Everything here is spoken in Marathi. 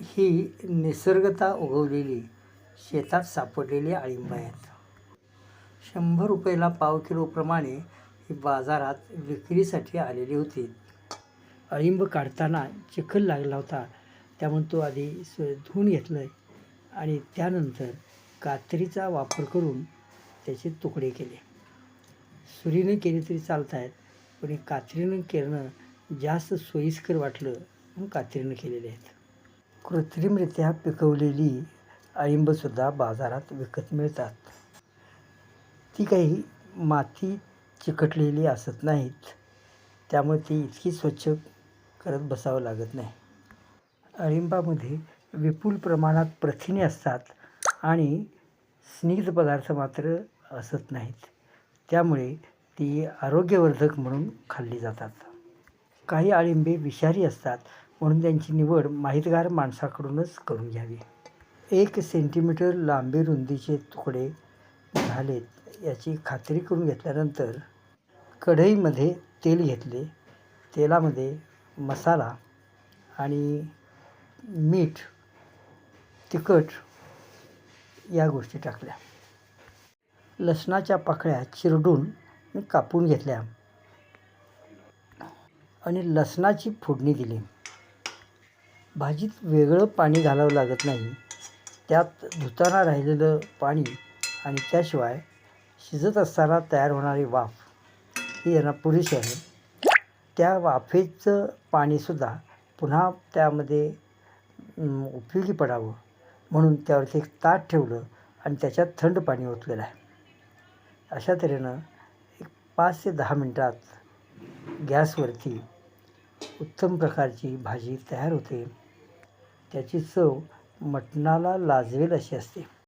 ही निसर्गता उगवलेली शेतात सापडलेली अळिंब आहेत. शंभर रुपयाला पाव किलोप्रमाणे ही बाजारात विक्रीसाठी आलेली होती. अळिंब काढताना चिखल लागला होता. त्यामुळे तो आधी स धुवून घेतलं आहे आणि त्यानंतर कात्रीचा वापर करून त्याचे तुकडे केले. सुरीने केले तरी चालत आहेत पण हे कात्रीनं करणं जास्त सोयीस्कर वाटलं म्हणून कात्रीनं केलेले आहेत. कृत्रिमरित्या पिकवलेली अळिंबसुद्धा बाजारात विकत मिळतात. ती काही माती चिकटलेली असत नाहीत. त्यामुळे ती इतकी स्वच्छ करत बसावं लागत नाही. अळिंबामध्ये विपुल प्रमाणात प्रथिने असतात आणि स्निग्ध पदार्थ मात्र असत नाहीत. त्यामुळे ती आरोग्यवर्धक म्हणून खाल्ली जातात. काही अळिंबे विषारी असतात म्हणून त्यांची निवड माहितगार माणसाकडूनच करून घ्यावी. एक सेंटीमीटर लांबी रुंदीचे तुकडे झालेत याची खात्री करून घेतल्यानंतर कढईमध्ये तेल घेतले. तेलामध्ये मसाला आणि मीठ तिखट या गोष्टी टाकल्या. लसणाच्या पाकळ्या चिरडून मी कापून घेतल्या आणि लसणाची फोडणी दिली. भाजीत वेगळं पाणी घालावं लागत नाही. त्यात धुताना राहिलेलं पाणी आणि त्याशिवाय शिजत असताना तयार होणारी वाफ ही यांना पुरेशी आहे. त्या वाफेचं पाणीसुद्धा पुन्हा त्यामध्ये उपयोगी पडावं म्हणून त्यावरती एक ताट ठेवलं आणि त्याच्यात थंड पाणी ओतलेलं आहे. अशा तऱ्हेनं एक पाच ते दहा मिनटात गॅसवरती उत्तम प्रकारची भाजी तयार होते. त्याची चव मटणाला लाजवेल अशी असते.